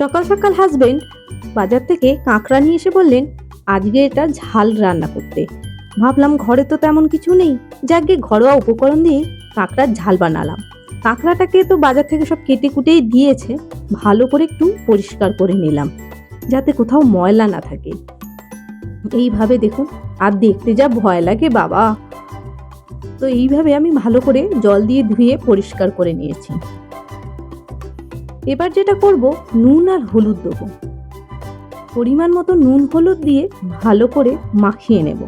সকাল সকাল হাজবেন্ড বাজার থেকে কাঁকড়া নিয়ে এসে বললেন, আজকে এটা ঝাল রান্না করতে। ভাবলাম ঘরে তো তেমন কিছু নেই। যাকে ঘরোয়া উপকরণ দিয়ে কাঁকড়ার ঝাল বানালাম। কাঁকড়াটাকে তো বাজার থেকে সব কেটে কুটেই দিয়েছে। ভালো করে একটু পরিষ্কার করে নিলাম, যাতে কোথাও ময়লা না থাকে। এইভাবে দেখুন, আর দেখতে যা ভয় লাগে বাবা। তো এইভাবে আমি ভালো করে জল দিয়ে ধুয়ে পরিষ্কার করে নিয়েছি। এবার যেটা করব, নুন আর হলুদ দেবো। পরিমাণ মতো নুন হলুদ দিয়ে ভালো করে মাখিয়ে নেব।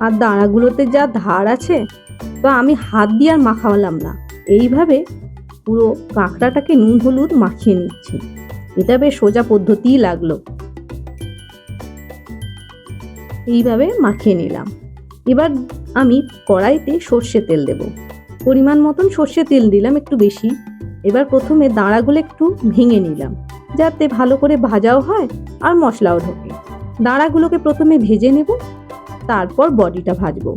আর দাঁড়াগুলোতে যা ধার আছে, তো আমি হাত দিয়ে আর মাখালাম না। এইভাবে পুরো কাঁকড়াটাকে নুন হলুদ মাখিয়ে নিচ্ছি। এটা বেশ সোজা পদ্ধতিই লাগল। এইভাবে মাখিয়ে নিলাম। এবার আমি কড়াইতে সর্ষে তেল দেব। পরিমাণ মতন সর্ষে তেল দিলাম একটু বেশি। এবার প্রথমে দাঁড়াগুলো একটু ভেঙে নিলাম, যাতে ভালো করে ভাজাও হয় আর মশলাও ঢোকে। দাঁড়াগুলোকে প্রথমে ভেজে নেব, তারপর বডিটা ভাজবো।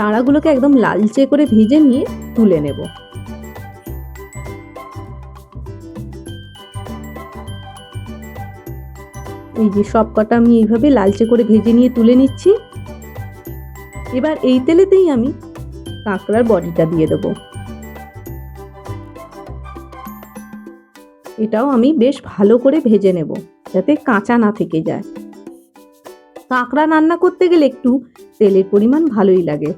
দাঁড়াগুলোকে একদম লালচে করে ভেজে নিয়ে তুলে নেব। এই যে সব কটা আমি এইভাবে লালচে করে ভেজে নিয়ে তুলে নিচ্ছি। এবার এই তেলেতেই আমি কাঁকড়ার বডিটা দিয়ে দেবো। এটাও আমি বেশ ভালো করে ভেজে নেব, যাতে কাঁচা না থেকে যায়। কাঁকড়া রান্না করতে গেলে একটু তেলের পরিমাণ ভালোই লাগে।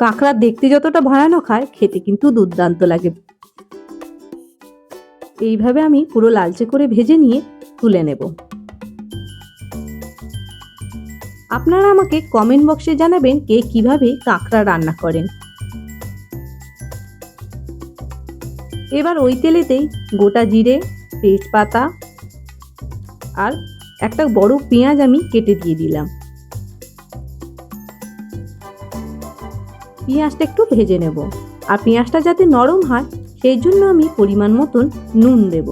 কাঁকড়া দেখতে যতটা ভয়ানক হয়, খেতে কিন্তু দুর্দান্ত লাগে। এইভাবে আমি পুরো লালচে করে ভেজে নিয়ে তুলে নেব। আপনারা আমাকে কমেন্ট বক্সে জানাবেন কে কীভাবে কাঁকড়া রান্না করেন। এবার ওই তেলেতেই গোটা জিরে, তেজপাতা আর একটা বড় পেঁয়াজ আমি কেটে দিয়ে দিলাম। পেঁয়াজটা একটু ভেজে নেব। আর পেঁয়াজটা যাতে নরম হয়, সেই জন্য আমি পরিমাণ মতন নুন দেব।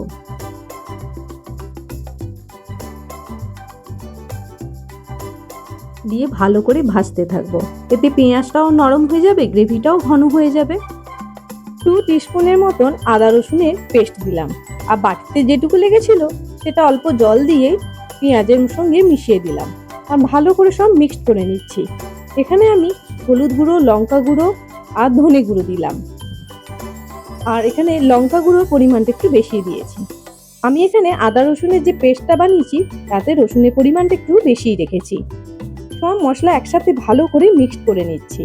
দিয়ে ভালো করে ভাজতে থাকব। এতে পেঁয়াজটাও নরম হয়ে যাবে, গ্রেভিটাও ঘন হয়ে যাবে। টু টিস্পুনের মতন আদা রসুনের পেস্ট দিলাম। আর বাটিতে যেটুকু লেগেছিল, সেটা অল্প জল দিয়ে পেঁয়াজের সঙ্গে মিশিয়ে দিলাম। আর ভালো করে সব মিক্সড করে নিচ্ছি। এখানে আমি হলুদ গুঁড়ো, লঙ্কা গুঁড়ো আর ধনে গুঁড়ো দিলাম। আর এখানে লঙ্কা গুঁড়োর পরিমাণটা একটু বেশি দিয়েছি। আমি এখানে আদা রসুনের যে পেস্টটা বানিয়েছি, তাতে রসুনের পরিমাণটা একটু বেশিই রেখেছি। সব মশলা একসাথে ভালো করে মিক্সড করে নিচ্ছি।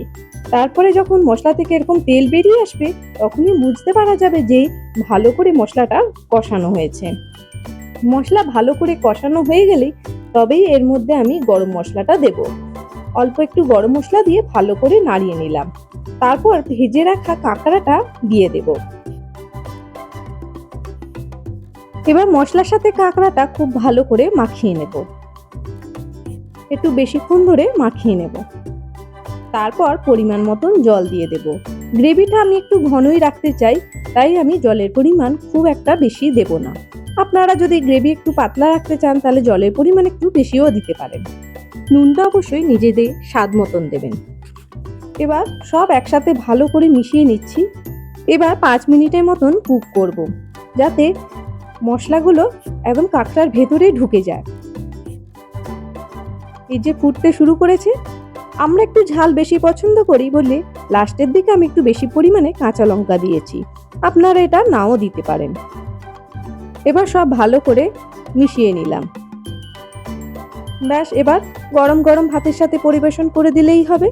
তারপরে যখন মশলা থেকে এরকম তেল বেরিয়ে আসবে, তখনই বুঝতে পারা যাবে যে ভালো করে মশলাটা কষানো হয়েছে। মশলা ভালো করে কষানো হয়ে গেলে তবেই এর মধ্যে আমি গরম মশলাটা দেব। অল্প একটু গরম মশলা দিয়ে ভালো করে নাড়িয়ে নিলাম। তারপর ভেজে রাখা কাঁকড়াটা দিয়ে দেব। এবার মশলার সাথে কাঁকড়াটা খুব ভালো করে মাখিয়ে নেব। একটু বেশিক্ষণ ধরে মাখিয়ে নেব। তারপর পরিমাণ মতন জল দিয়ে দেব। গ্রেভিটা আমি একটু ঘনই রাখতে চাই, তাই আমি জলের পরিমাণ খুব একটা বেশি দেব না। আপনারা যদি গ্রেভি একটু পাতলা রাখতে চান, তাহলে জলের পরিমাণ একটু বেশিও দিতে পারেন। নুনটা অবশ্যই নিজেদের স্বাদ মতন দেবেন। এবার সব একসাথে ভালো করে মিশিয়ে নিচ্ছি। এবার পাঁচ মিনিটের মতন কুক করব, যাতে মশলাগুলো একদম কাঁকড়ার ভেতরে ঢুকে যায়। এই যে ফুটতে শুরু করেছে, আমরা একটু ঝাল বেশি পছন্দ করি বলে লাস্টের দিকে আমি একটু বেশি পরিমাণে কাঁচা লঙ্কা দিয়েছি। আপনারা এটা নাও দিতে পারেন। এবার সব ভালো করে মিশিয়ে নিলাম। ব্যাস, এবার গরম গরম ভাতের সাথে পরিবেশন করে দিলেই হবে।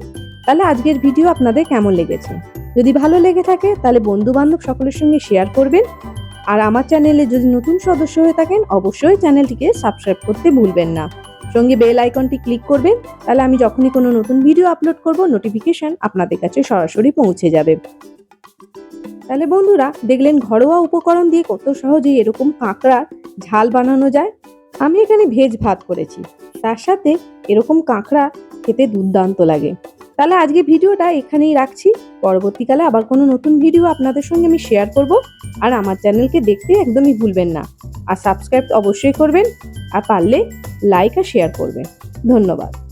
তাহলে আজকের ভিডিও আপনাদের কেমন লেগেছে? যদি ভালো লেগে থাকে, তাহলে বন্ধু বান্ধব সকলের সঙ্গে শেয়ার করবেন। আর আমার চ্যানেলে যদি নতুন সদস্য হয়ে থাকেন, অবশ্যই চ্যানেলটিকে সাবস্ক্রাইব করতে ভুলবেন না। সঙ্গে বেল আইকনটি ক্লিক করবেন তাহলে আমি যখনই কোনো নতুন ভিডিও আপলোড করব নোটিফিকেশন আপনাদের কাছে সরাসরি পৌঁছে যাবে। তাহলে বন্ধুরা, দেখলেন ঘরোয়া উপকরণ দিয়ে কত সহজেই এরকম কাঁকড়া ঝাল বানানো যায়। আমি এখানে ভেজ ভাত করেছি, তার সাথে এরকম কাঁকড়া খেতে দুর্দান্ত লাগে। তাহলে আজকে ভিডিওটা এখানেই রাখছি। পরবর্তীকালে আবার কোনো নতুন ভিডিও আপনাদের সঙ্গে আমি শেয়ার করব। আর আমার চ্যানেলকে দেখতে একদমই ভুলবেন না। আর সাবস্ক্রাইব অবশ্যই করবেন। আর পারলে লাইক আর শেয়ার করবেন। ধন্যবাদ।